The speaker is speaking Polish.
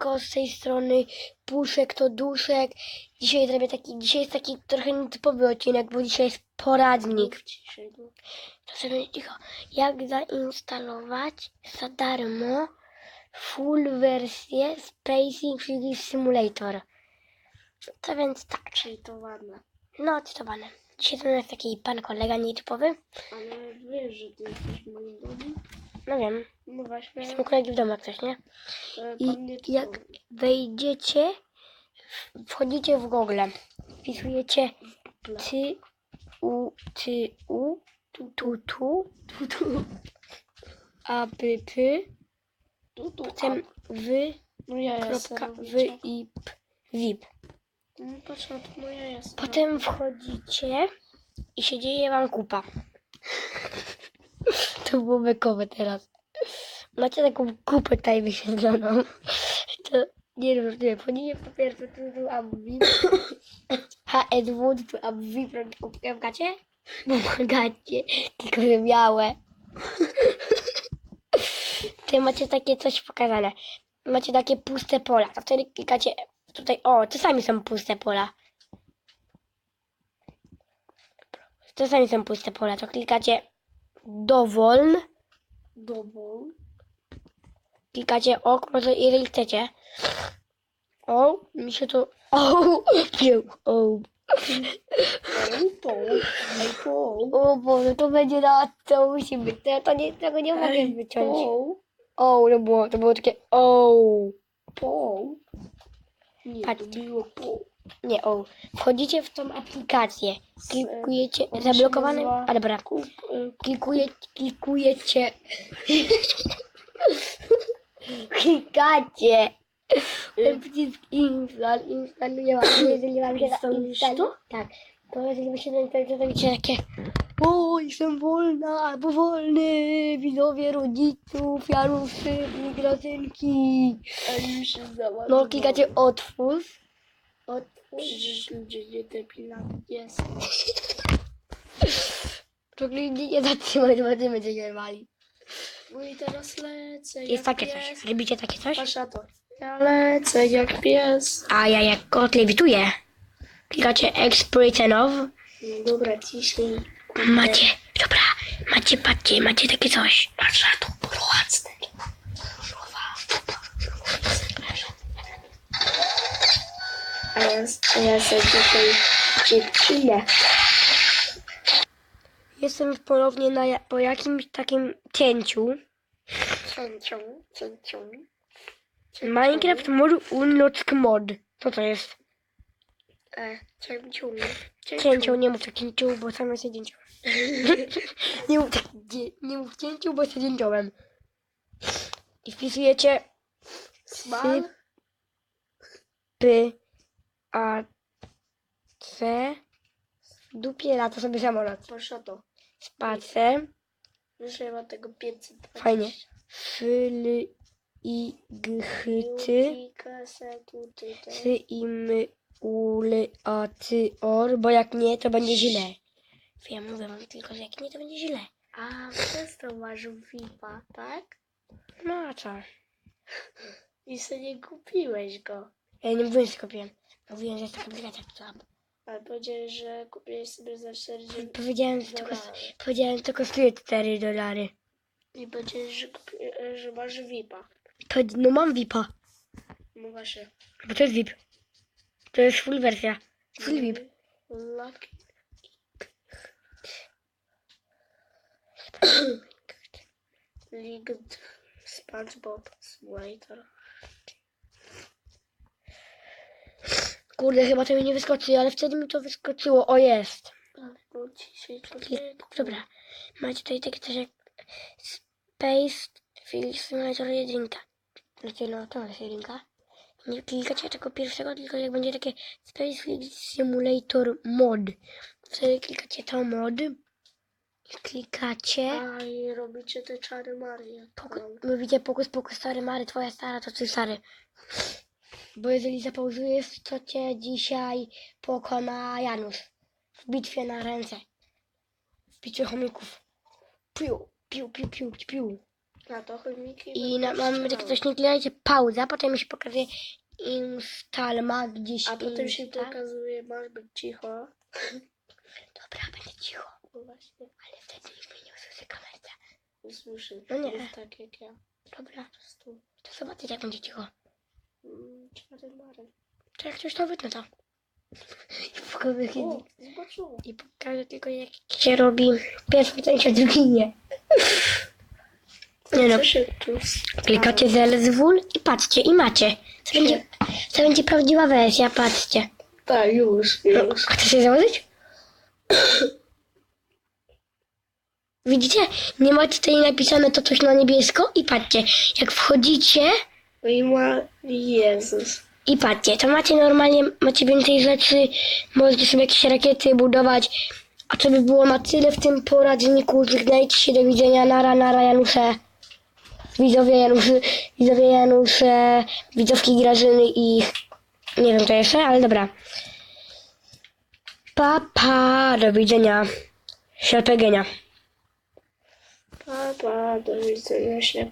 siemanko z tej strony Puszek to Duszek. Dzisiaj zrobię taki, dzisiaj jest taki trochę nietypowy odcinek, bo dzisiaj jest poradnik. To sobie cicho. Jak zainstalować za darmo full wersję Spacing Physics Simulator. To więc tak, Czyli to ładne. no cytowane. Dzisiaj to jest taki pan kolega nietypowy. Ale wiesz, że ty jesteś moim domu? No wiem, No właśnie. kolegi w domu jak coś, nie? e, I jak wejdziecie, wchodzicie w Google, wpisujecie ty, u, ty, u, tu, tu, tu, Tu, tu, a, p, p, tu, tu, potem wy, No ja kropka, wy i p, zip. No no. Potem wchodzicie i się dzieje wam kupa. To było bekowe teraz. Macie taką kupę tutaj wyświetloną. To nie nie wchodzicie po pierwsze tu, tu, a VIP. HS tu, a VIP pomagacie? Pomagacie, tylko że białe. Ty macie takie coś pokazane. Macie takie puste pola. To wtedy klikacie tutaj, o, czasami są puste pola. Czasami są puste pola, to klikacie dowoln, Dowol. klikacie ok, może jeżeli chcecie. O, mi się to... O, pił, o. O Boże, to będzie na to musi być. To, to nie, tego nie mogę wyciąć. O, to było, to było takie o. Po. Nie, Patrz. to było po. Nie o. Wchodzicie w tą aplikację. Klikujecie, zablokowane, a dobra, klikuje, klikujecie. Klikacie. Ten przycisk install, instaluje wam, jeżeli wam się to? Tak. To jeżeli wam się zainstaluje, to robicie takie o, jestem wolna, albo wolny, widzowie rodziców, Januszy i załadowała. No, klikacie otwórz. Nie depilami jest. To kliknijcie zatrzymać, zobaczymy, czy się wali. No i teraz lecę Jest takie coś. Robicie takie coś? Patrz na to. Ja lecę jak pies. A ja jak kot lewituję. Klikacie Exploit Off. No Dobra, ciśnij. Macie, dobra, macie, patrzcie, macie takie coś. Patrz na to, prowadzę. A ja, a ja sobie dzisiaj dziewczynę. Jestem już ponownie na, po jakimś takim cięciu. Cięcią, cięcią. Minecraft Mod Unlock Mod. Co to jest? E, cięcią. Cięcią, nie mów tak cięciu, bo sam jestem cięcią. nie mów tak, dzie- nie mów cięciu, bo jestem cięciołem. I wpisujecie Smal. P, A, C, w dupie lata sobie samolot. Patrz na to. Spacer, ja mam tego 500. Fajnie. Fyl, i, g, ch, ty, ty, i, my, ul, a, ty, or, bo jak nie, to będzie źle. Wiem, mówię wam tylko, że jak nie, to będzie źle. A, przez to masz VIPa, tak? No a co? I sobie nie kupiłeś go. Ja nie mówiłem, że kupiłem. Mówiłem, że jest taka aplikacja, która... Ale powiedziałeś, że kupiłeś sobie za 40 Powiedziałem, że to, dolarów. powiedziałem, że to kosztuje 4 dolary. I powiedziałeś, że, kupi... że masz VIPa. Powiedz- No mam VIPa, No właśnie. bo to jest VIP. To jest full wersja. Full VIP. Lucky. Linked SpongeBob Simulator. Kurde, chyba to mi nie wyskoczy, ale wtedy mi to wyskoczyło. O, jest. Dobra. Macie tutaj takie coś jak Space Physics Simulator 1. Znaczy, no to jest jedynka. Nie klikacie tego pierwszego, tylko jak będzie takie Space Physics Simulator Mod. Wtedy klikacie to mod. Klikacie. A i robicie te czary Marie. Poku- Mówicie pokus, pokus, stary Mary, twoja stara, to ty stary. Bo jeżeli zapauzujesz, to cię dzisiaj pokona Janusz. W bitwie na ręce. W bitwie chomików. Piu, piu, piu, piu, piu. Na to chomiki. I na, mamy strzały. coś, nie klikajcie pauza, potem mi się pokazuje install ma gdzieś A potem się install. pokazuje, masz być cicho. Dobra, będę cicho, No właśnie, ale wtedy nikt mnie nie usłyszy kamerce. nie słyszę. No nie. Tak jak ja. Dobra, to zobaczyć jak będzie cicho. Czarny marek. To jak coś to wytnę to. I pokażę, O, i pokażę tylko jak się robi pierwsze cięcie, drugie nie. Nie no, klikacie ZLSW i patrzcie, i macie. To będzie, to będzie prawdziwa wersja, patrzcie. Tak, już, No, już. chcesz się założyć? Widzicie? Nie ma tutaj napisane to coś na niebiesko i patrzcie, jak wchodzicie No i ma... Jezus. i patrzcie, to macie normalnie, macie więcej rzeczy, możecie sobie jakieś rakiety budować, a co by było na tyle w tym poradniku, żegnajcie się, do widzenia, nara, nara, Janusze, widzowie Janusze, widzowie Janusze, widzowki Grażyny i nie wiem co jeszcze, ale dobra. Pa, pa, do widzenia, ślepegenia. Pa, pa, do widzenia, ślepa.